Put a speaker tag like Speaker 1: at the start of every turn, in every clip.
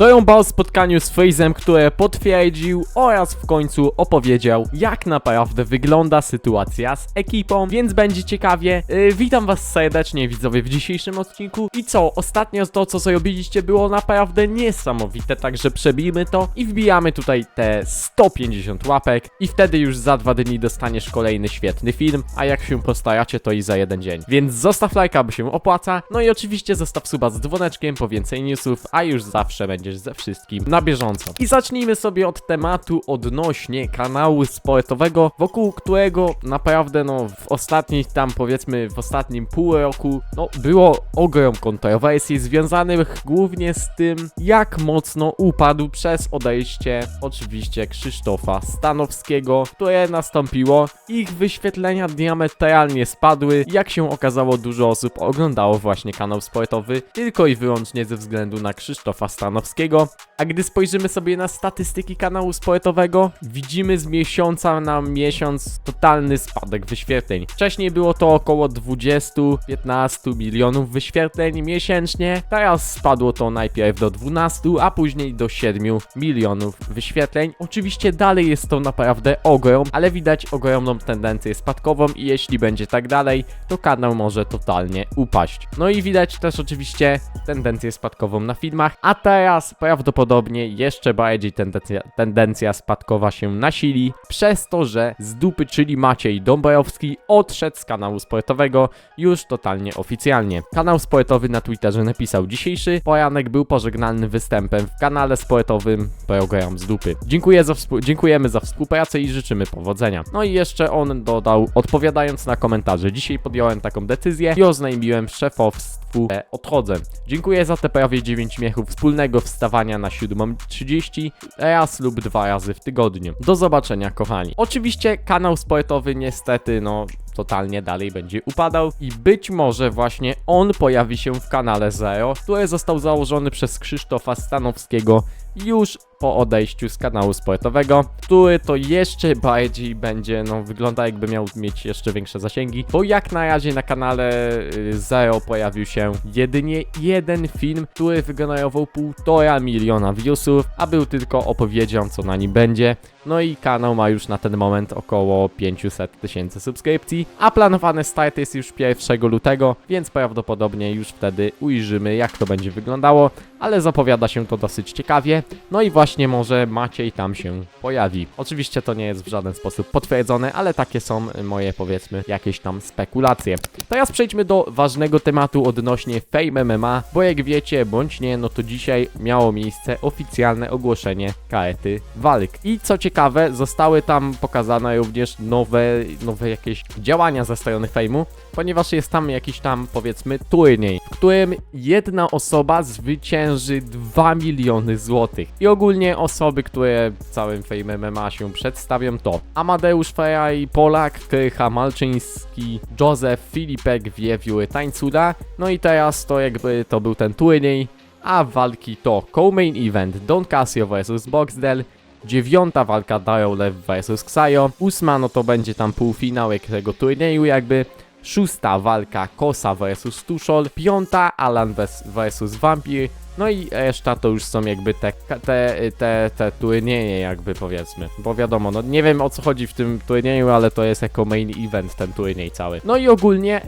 Speaker 1: Ją po spotkaniu z Freezem, które potwierdził oraz w końcu opowiedział, jak naprawdę wygląda sytuacja z ekipą, więc będzie ciekawie. Yy, witam was serdecznie widzowie w dzisiejszym odcinku. I co, ostatnio to co zrobiliście było naprawdę niesamowite, także przebijmy to i wbijamy tutaj te 150 łapek i wtedy już za dwa dni dostaniesz kolejny świetny film, a jak się postaracie to i za jeden dzień. Więc zostaw lajka, bo się opłaca, no i oczywiście zostaw suba z dzwoneczkiem po więcej newsów, a już zawsze będziesz ze wszystkim na bieżąco. I zacznijmy sobie od tematu odnośnie kanału sportowego, wokół którego naprawdę no w ostatnich tam powiedzmy w ostatnim pół roku no było ogrom kontrowersji związanych głównie z tym jak mocno upadł przez odejście oczywiście Krzysztofa Stanowskiego, które nastąpiło. Ich wyświetlenia diametralnie spadły. Jak się okazało dużo osób oglądało właśnie kanał sportowy tylko i wyłącznie ze względu na Krzysztofa Stanowskiego. A gdy spojrzymy sobie na statystyki kanału sportowego, widzimy z miesiąca na miesiąc totalny spadek wyświetleń. Wcześniej było to około 20-15 milionów wyświetleń miesięcznie, teraz spadło to najpierw do 12, a później do 7 milionów wyświetleń. Oczywiście dalej jest to naprawdę ogrom, ale widać ogromną tendencję spadkową i jeśli będzie tak dalej, to kanał może totalnie upaść. No i widać też oczywiście tendencję spadkową na filmach, a teraz prawdopodobnie jeszcze bardziej tendencja, tendencja spadkowa się nasili przez to, że z dupy, czyli Maciej Dąbrowski odszedł z kanału sportowego już totalnie oficjalnie. Kanał sportowy na Twitterze napisał dzisiejszy poranek był pożegnalnym występem w kanale sportowym program z dupy. Dziękuję za dziękujemy za współpracę i życzymy powodzenia. No i jeszcze on dodał, odpowiadając na komentarze, dzisiaj podjąłem taką decyzję i oznajmiłem szefowstwu, że odchodzę. Dziękuję za te prawie 9 miechów wspólnego wstawania na 7.30 raz lub dwa razy w tygodniu. Do zobaczenia kochani. Oczywiście kanał sportowy niestety no totalnie dalej będzie upadał i być może właśnie on pojawi się w kanale Zero, który został założony przez Krzysztofa Stanowskiego już po odejściu z kanału sportowego, który to jeszcze bardziej będzie, no wygląda jakby miał mieć jeszcze większe zasięgi, bo jak na razie na kanale y, Zero pojawił się jedynie jeden film, który wygenerował półtora miliona viewsów, a był tylko opowiedzią co na nim będzie, no i kanał ma już na ten moment około 500 tysięcy subskrypcji, a planowany start jest już 1 lutego, więc prawdopodobnie już wtedy ujrzymy jak to będzie wyglądało, ale zapowiada się to dosyć ciekawie. No i właśnie może Maciej tam się pojawi. Oczywiście to nie jest w żaden sposób potwierdzone, ale takie są moje powiedzmy jakieś tam spekulacje. Teraz przejdźmy do ważnego tematu odnośnie Fame MMA, bo jak wiecie bądź nie, no to dzisiaj miało miejsce oficjalne ogłoszenie karty walk. I co ciekawe, zostały tam pokazane również nowe, nowe jakieś działania ze strony Fame'u, ponieważ jest tam jakiś tam powiedzmy turniej, w którym jedna osoba zwycięży 2 miliony złotych. I ogólnie osoby, które całym Fame MMA się przedstawią to Amadeusz Ferrari, Polak, Krycha Malczyński, Józef, Filipek, Wiewióry, Tańcuda. No i teraz to jakby to był ten turniej, a walki to co-main event Don Casio vs Boxdel, dziewiąta walka Darolev vs Xayo, ósma no to będzie tam półfinał tego turnieju jakby, szósta walka Kosa vs Tuszol, piąta Alan vs Vampir, no i reszta to już są jakby te, te, te, te turnieje jakby powiedzmy, bo wiadomo, no nie wiem o co chodzi w tym turnieju, ale to jest jako main event ten turniej cały. No i ogólnie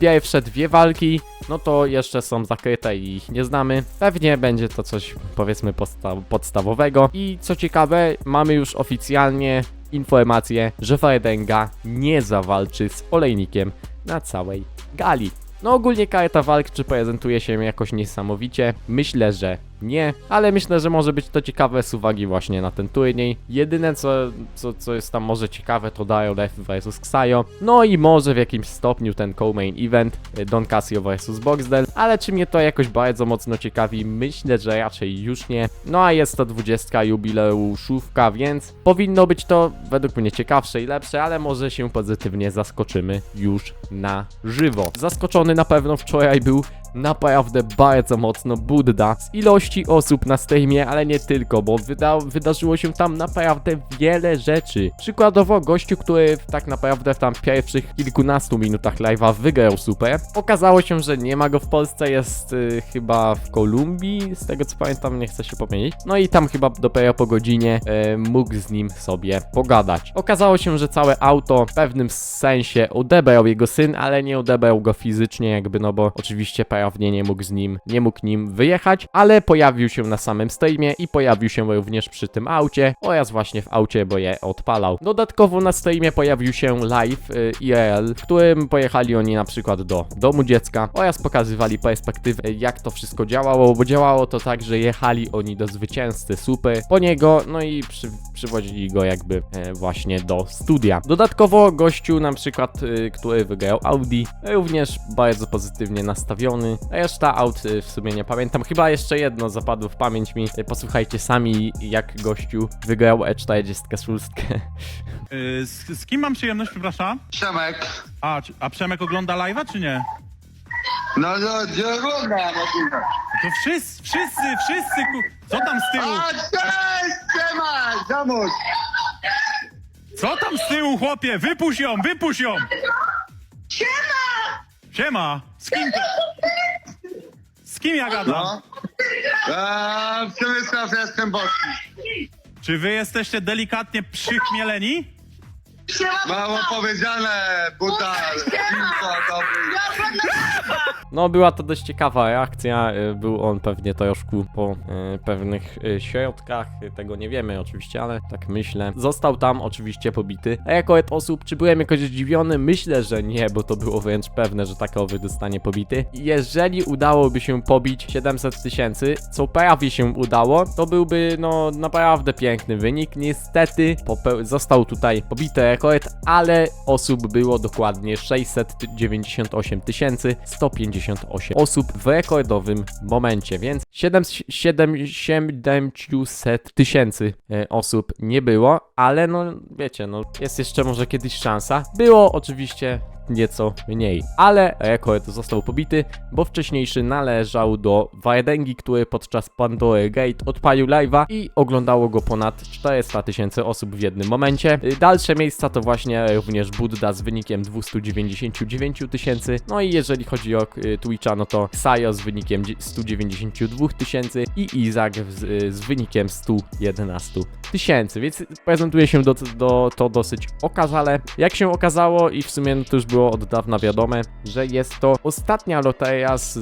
Speaker 1: pierwsze dwie walki, no to jeszcze są zakryte i ich nie znamy. Pewnie będzie to coś powiedzmy podsta podstawowego i co ciekawe, mamy już oficjalnie informację, że Wardenga nie zawalczy z Olejnikiem na całej gali. No ogólnie karta walk czy prezentuje się jakoś niesamowicie? Myślę, że nie, ale myślę, że może być to ciekawe z uwagi właśnie na ten turniej. Jedyne co, co, co jest tam może ciekawe to Darolev vs Xayo, no i może w jakimś stopniu ten co-main event y, Don Casio vs Boxdel, ale czy mnie to jakoś bardzo mocno ciekawi? Myślę, że raczej już nie. No a jest to 20 jubileuszówka, więc powinno być to według mnie ciekawsze i lepsze, ale może się pozytywnie zaskoczymy już na żywo. Zaskoczony na pewno wczoraj był naprawdę bardzo mocno Budda z ilości osób na streamie, ale nie tylko, bo wyda wydarzyło się tam naprawdę wiele rzeczy. Przykładowo gościu, który tak naprawdę w tam pierwszych kilkunastu minutach live'a wygrał super. Okazało się, że nie ma go w Polsce, jest y, chyba w Kolumbii, z tego co pamiętam, nie chcę się pomylić. No i tam chyba dopiero po godzinie e, mógł z nim sobie pogadać. Okazało się, że całe auto w pewnym sensie odebrał jego syn, ale nie odebrał go fizycznie jakby, no bo oczywiście nie mógł z nim, nie mógł nim wyjechać, ale pojawił się na samym streamie i pojawił się również przy tym aucie oraz właśnie w aucie, bo je odpalał. Dodatkowo na streamie pojawił się live y, IRL, w którym pojechali oni na przykład do domu dziecka oraz pokazywali perspektywę jak to wszystko działało, bo działało to tak, że jechali oni do zwycięzcy super po niego, no i przy, przywozili go jakby e, właśnie do studia. Dodatkowo gościu na przykład, y, który wygrał Audi, również bardzo pozytywnie nastawiony. Reszta aut w sumie nie pamiętam. Chyba jeszcze jedno zapadło w pamięć mi. Y, Posłuchajcie sami, jak gościu wygrał E E46.
Speaker 2: Y, Z, z kim mam przyjemność, przepraszam?
Speaker 3: Przemek.
Speaker 2: A, czy- a Przemek ogląda live'a, czy nie?
Speaker 3: No, no, nie oglądam.
Speaker 2: To wszyscy, wszyscy, wszyscy, ku... Co tam z tyłu?
Speaker 3: A, cześć, Przemek, Zamuś.
Speaker 2: Co tam z tyłu, chłopie? Wypuść ją, wypuść ją! Siema! Siema! Z kim to? Kim ja gadam?
Speaker 3: No. Eee, Przemysław, jestem boski.
Speaker 2: Czy wy jesteście delikatnie przychmieleni?
Speaker 3: Mało powiedziane, dobry.
Speaker 1: No, była to dość ciekawa reakcja. y, Był on pewnie troszkę po y, pewnych y, środkach. y, Tego nie wiemy oczywiście, ale tak myślę. Został tam oczywiście pobity. A jako et osób, czy byłem jakoś zdziwiony? Myślę, że nie, bo to było wręcz pewne, że takowy zostanie pobity. Jeżeli udałoby się pobić 700 tysięcy, co prawie się udało, to byłby no naprawdę piękny wynik. Niestety popeł- został tutaj pobity ale osób było dokładnie 698 158 osób w rekordowym momencie, więc 7, 7, 700 tysięcy e, osób nie było, ale no wiecie, no jest jeszcze może kiedyś szansa. Było oczywiście nieco mniej, ale rekord został pobity, bo wcześniejszy należał do Wardęgi, który podczas Pandory Gate odpalił live'a i oglądało go ponad 400 tysięcy osób w jednym momencie. Y, Dalsze miejsca to właśnie również Budda z wynikiem 299 tysięcy, no i jeżeli chodzi o y, Twitcha, no to Sayo z wynikiem dzie- 192 tysięcy i Izak z, z wynikiem 111 tysięcy, więc prezentuje się do, do, to dosyć okazale. Jak się okazało i w sumie no to już było od dawna wiadome, że jest to ostatnia loteria z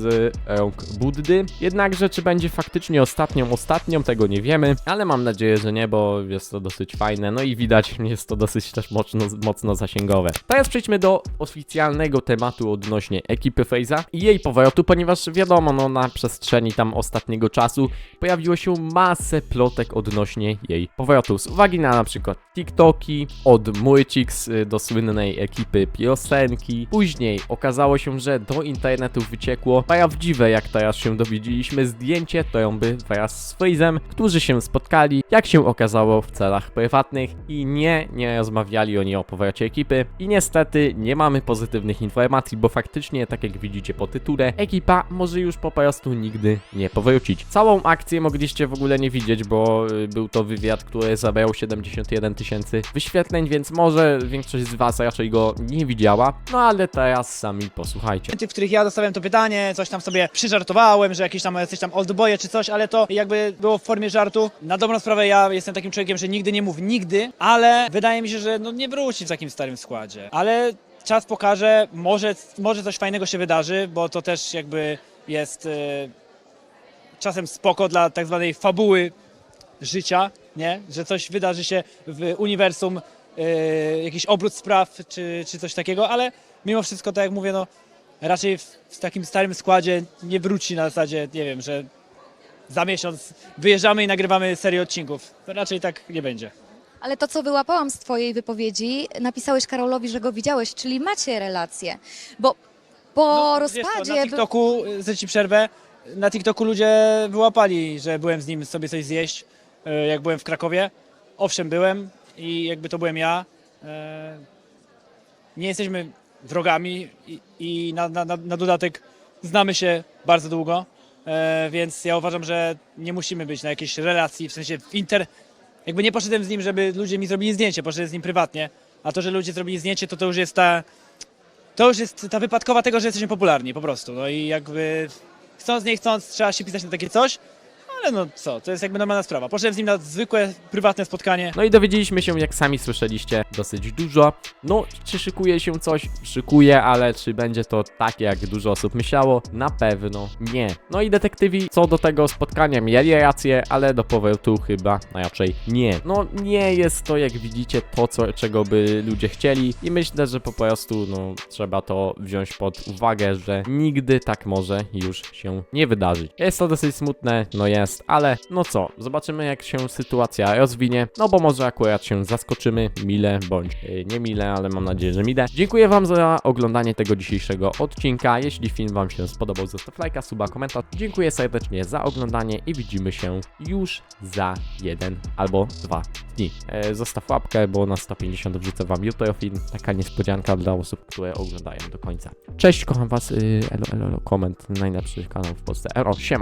Speaker 1: rąk Buddy. Jednakże czy będzie faktycznie ostatnią, ostatnią, tego nie wiemy, ale mam nadzieję, że nie, bo jest to dosyć fajne, no i widać, jest to dosyć też mocno, mocno zasięgowe. Teraz przejdźmy do oficjalnego tematu odnośnie ekipy Faze'a i jej powrotu, ponieważ wiadomo, no na przestrzeni tam ostatniego czasu pojawiło się masę plotek odnośnie jej powrotu. Z uwagi na na przykład TikToki, od Murcix y, do słynnej ekipy piosenki. Później okazało się, że do internetu wyciekło prawdziwe, jak teraz się dowiedzieliśmy, zdjęcie trąby wraz z Freezem, którzy się spotkali, jak się okazało, w celach prywatnych i nie, nie rozmawiali oni o powrocie ekipy. I niestety nie mamy pozytywnych informacji, bo faktycznie, tak jak widzicie po tytule, ekipa może już po prostu nigdy nie powrócić. Całą akcję mogliście w ogóle nie widzieć, bo y, był to wywiad, który zabrał 71 tysięcy wyświetleń, więc może większość z was raczej go nie widziała. No ale teraz sami posłuchajcie.
Speaker 4: w których ja dostałem to pytanie, coś tam sobie przyżartowałem, że jakieś tam coś tam oldboye czy coś, ale to jakby było w formie żartu. Na dobrą sprawę ja jestem takim człowiekiem, że nigdy nie mów nigdy, ale wydaje mi się, że no nie wróci w takim starym składzie. Ale czas pokaże, może, może coś fajnego się wydarzy, bo to też jakby jest e, czasem spoko dla tak zwanej fabuły życia, nie? Że coś wydarzy się w uniwersum, e, jakiś obrót spraw czy, czy coś takiego, ale mimo wszystko, tak jak mówię, no raczej w, w takim starym składzie nie wróci na zasadzie, nie wiem, że za miesiąc wyjeżdżamy i nagrywamy serię odcinków. Raczej tak nie będzie.
Speaker 5: Ale to, co wyłapałam z Twojej wypowiedzi, napisałeś Karolowi, że go widziałeś, czyli macie relację. Bo po
Speaker 4: No, wiesz co,
Speaker 5: rozpadzie.
Speaker 4: na TikToku, z ci przerwę, na TikToku ludzie wyłapali, że byłem z nim sobie coś zjeść, e, jak byłem w Krakowie. Owszem, byłem i jakby to byłem ja. E, Nie jesteśmy wrogami i, i na, na, na na dodatek znamy się bardzo długo, e, więc ja uważam, że nie musimy być na jakiejś relacji, w sensie w inter... Jakby nie poszedłem z nim, żeby ludzie mi zrobili zdjęcie, poszedłem z nim prywatnie, a to, że ludzie zrobili zdjęcie, to to już jest ta... To już jest ta wypadkowa tego, że jesteśmy popularni po prostu, no i jakby chcąc, nie chcąc, trzeba się pisać na takie coś, ale no co, to jest jakby normalna sprawa. Poszedłem z nim na zwykłe, prywatne spotkanie,
Speaker 1: No i dowiedzieliśmy się, jak sami słyszeliście, dosyć dużo. No, czy szykuje się coś? Szykuje, ale czy będzie to tak, jak dużo osób myślało? Na pewno nie. No i detektywi co do tego spotkania mieli rację, ale do powrotu chyba raczej nie. No, nie jest to, jak widzicie, to, co, czego by ludzie chcieli i myślę, że po prostu, no, trzeba to wziąć pod uwagę, że nigdy tak może już się nie wydarzyć. Jest to dosyć smutne, no jest, ale no co, zobaczymy jak się sytuacja rozwinie, no bo może akurat się zaskoczymy, mile bądź yy, nie mile, ale mam nadzieję, że mile. Dziękuję wam za oglądanie tego dzisiejszego odcinka, jeśli film wam się spodobał, zostaw lajka, suba, komentarz. Dziękuję serdecznie za oglądanie i widzimy się już za jeden albo dwa dni. E, zostaw łapkę, bo na 150 wrzucę wam jutro film, taka niespodzianka dla osób, które oglądają do końca. Cześć, kocham was, yy, elo, elo, elo, koment, najlepszy kanał w Polsce, ero, siema.